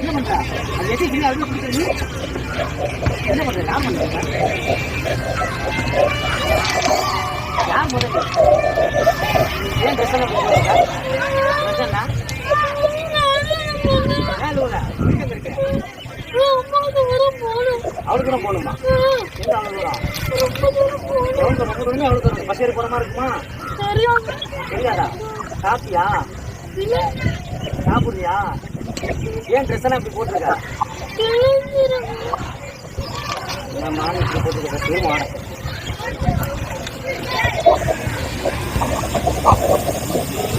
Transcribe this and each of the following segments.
என்ன? பண்ற அது எட்டி கிளி அதுல குடிக்கிறது என்ன? பண்ற லாம் பண்ற லாம் போடுற ஏன் பிரச்சனை பண்ணுறா பிரச்சனை அவளுக்கு தான் போகணுமா என்ன அவ்வளோ தூரம் அவ்வளோ தூரம் பஸ் ஏறி போனமா இருக்குமா தெரியாதா சாப்பிட்டியா? சாப்பிடுறியா? ஏன் ட்ரெஸ் எல்லாம் இப்படி போட்டிருக்கா நம்ம ஆணைக்கு போட்டிருக்க திரும்ப Thank you.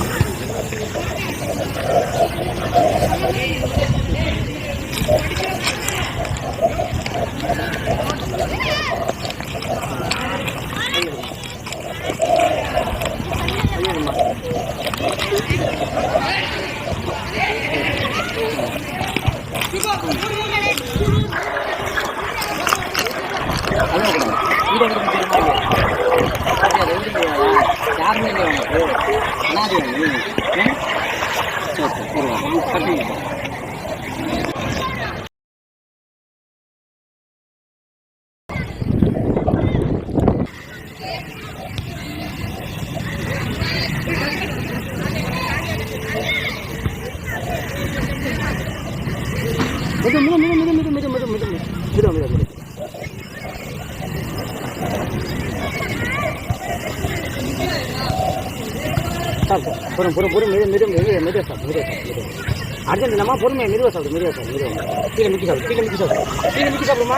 யாருமே இல்லை உனக்கு என்ன சரி சரி கட்டுங்க மெது, மெது, மெது, மெது, மெது, மெது, மெது, மெது, மெது. மெது, மெது, மெது. சாப்பிடு பொறும் பொறும் பொறும் மெது மெது மெது மெது சாப்பிடு மெது சாப்பிடு மெது அர்ஜென்ட் இல்லாமா பொறுமையா மெதுவாக சாப்பிடு மெதுவாக சாப்பிடு மெதுவாக கீழே மிக்கி சாப்பிடு கீழே மிக்கி சாப்பிடு கீழே மிக்கி சாப்பிடுமா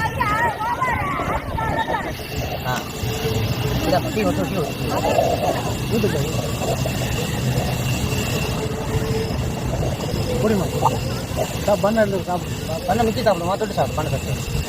知道吗？地方做秀，有的有。புரியுமா சாப்பிட்டு பண்ண சாப்பிட்டு பண்ண மிச்சி சாப்பிடுமா தொட்டு சாப்பிட்டு பண்ண சாப்பிட்டு